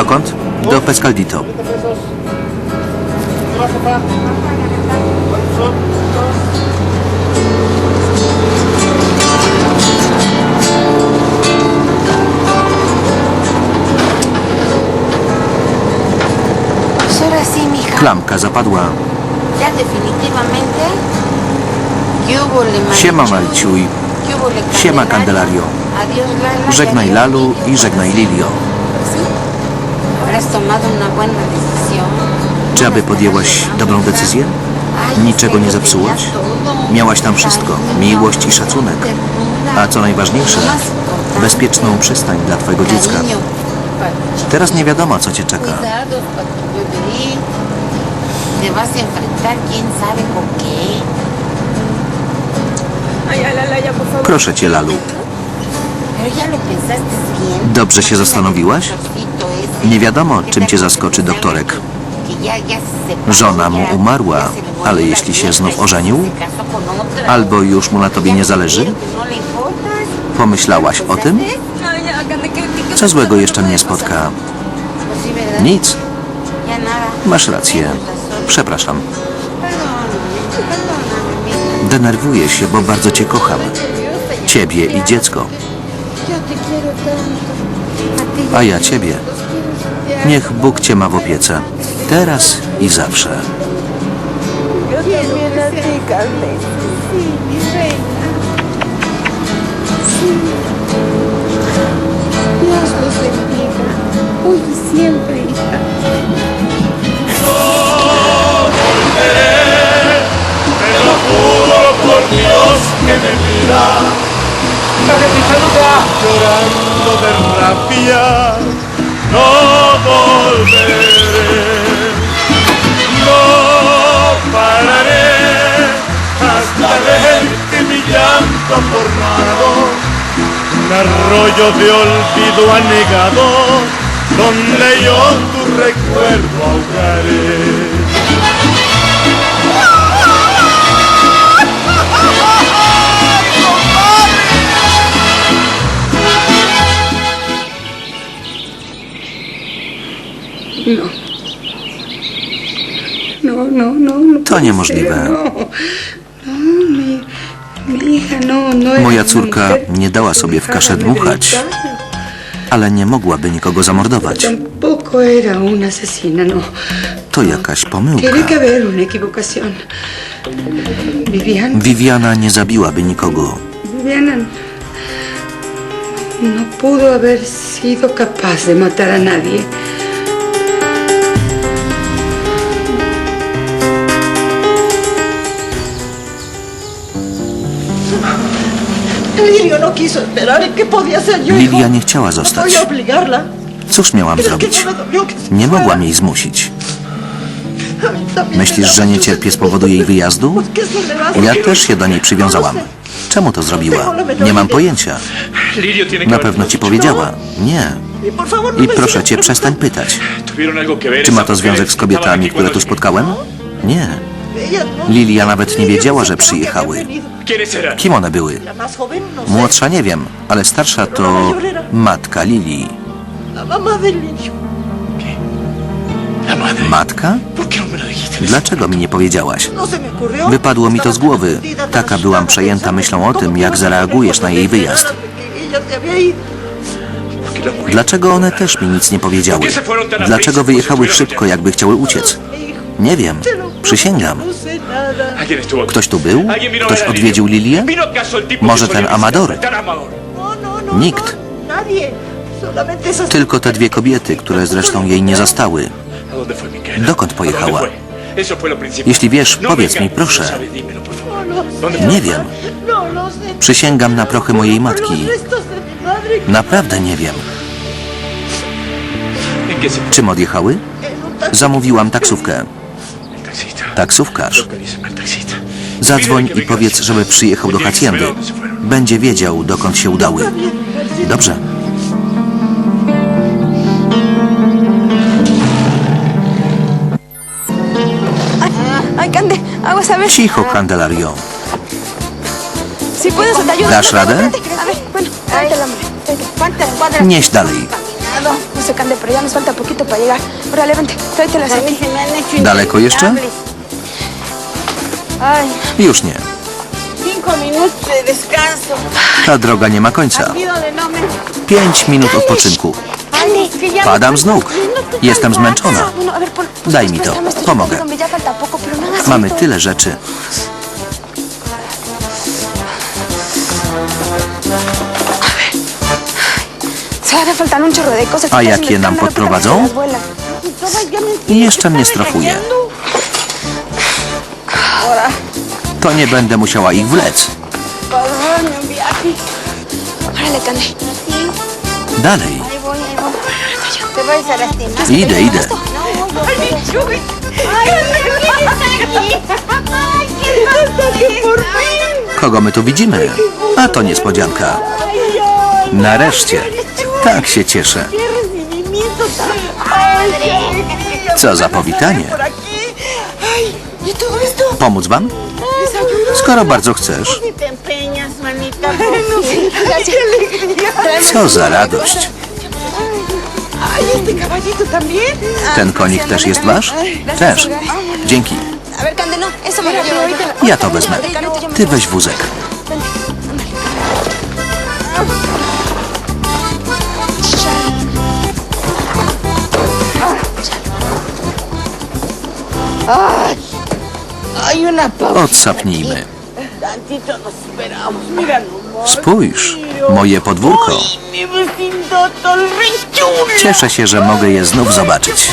Dokąd? Do Pescaldito. Klamka zapadła. Siema Marciuj. ¿Qué hubo, le Siema Candelario. Żegnaj Lalu i żegnaj Lilio. Czy aby podjęłaś dobrą decyzję? Niczego nie zepsułaś? Miałaś tam wszystko. Miłość i szacunek. A co najważniejsze, bezpieczną przystań dla twojego dziecka. Teraz nie wiadomo, co cię czeka. Proszę cię, Lalu. Dobrze się zastanowiłaś? Nie wiadomo, czym cię zaskoczy doktorek. Żona mu umarła, ale jeśli się znów ożenił, albo już mu na tobie nie zależy, pomyślałaś o tym? Ay, ya, Cande, ¿qué- qué- qué Co złego jeszcze mnie spotka? Nic. Masz rację. Przepraszam. Denerwuję się, bo bardzo cię kocham. Ciebie i dziecko. A ja ciebie. Niech Bóg cię ma w opiece. Teraz i zawsze. Siempre, que. Llorando de rabia, No pararé hasta ver que mi llanto formado un arroyo de olvido anegado donde yo tu recuerdo ahogaré. No, no, no, no. To puede niemożliwe. No, no, mi, mi hija no, no Moja córka nie dała sobie w kaszę dmuchać, ale nie mogłaby nikogo zamordować. No. To jakaś pomyłka. Viviana nie zabiłaby nikogo. Viviana no pudo haber sido capaz de matar a nadie. Lirio no quiso esperar. ¿Y qué podía hacer yo? Lilia nie chciała No zostać. podía obligarla. Cóż miałam zrobić? no Nie mogłam jej zmusić. Myślisz, że nie cierpię z powodu jej wyjazdu? Ja też się do niej przywiązałam. Czemu to zrobiła? Nie mam pojęcia. Na pewno ci powiedziała. Nie. Y no I proszę cię, przestań pytać. ¿Tuvieron algo que ver Czy ma to związek z kobietami, które tu spotkałem? Nie. Lilia nawet nie wiedziała, że przyjechały. Kim one były? Młodsza nie wiem, ale starsza to matka Lilii. Matka? Dlaczego mi nie powiedziałaś? Wypadło mi to z głowy. Taka byłam przejęta myślą o tym, jak zareagujesz na jej wyjazd. enteraran de que ella se había ido. ¿Por qué la mujer- Dlaczego one też mi nic nie powiedziały? Dlaczego wyjechały szybko, jakby chciały uciec? Nie wiem. Przysięgam. Ktoś tu był? ¿Alguien vino a Ktoś odwiedził? Lilię? ¿Vino acaso el tipo Może ten Amador? Nikt. Tylko te dwie kobiety, które zresztą jej nie zastały. Dokąd ¿A pojechała? Jeśli wiesz, powiedz mi, proszę. no sabe, dímelo, por favor. No lo sé. ¿Dónde Nie wiem. Przysięgam na prochy mojej matki. Naprawdę nie wiem. Czym odjechały? Zamówiłam taksówkę. Taksówkarz. Zadzwoń i powiedz, żeby przyjechał do Haciendy. Będzie wiedział, dokąd się udały. Dobrze. Cicho, Candelario. Dasz radę? Nieś dalej. No, no sé, Cande, pero ya nos falta poquito para llegar. Órale, vente, tráetelas aquí. se Daleko jeszcze? Już nie. cinco minutos de descanso. Ta droga nie ma końca. No. Pięć minut odpoczynku. Padam z nóg. Jestem zmęczona. Daj mi to, pomogę. Mamy tyle rzeczy. A Estás jakie nam podprowadzą? I jeszcze mnie strofuje. To nie będę musiała ich wlec. Dalej. Idę, idę. Kogo my tu widzimy? A to niespodzianka. Nareszcie. Tak się cieszę. Co za powitanie. Pomóc wam? Skoro bardzo chcesz. Co za radość. Ten konik też jest wasz? Też. Dzięki. Ja to wezmę. Ty weź wózek. Odsapnijmy. Spójrz, moje podwórko. Cieszę się, że mogę je znów zobaczyć.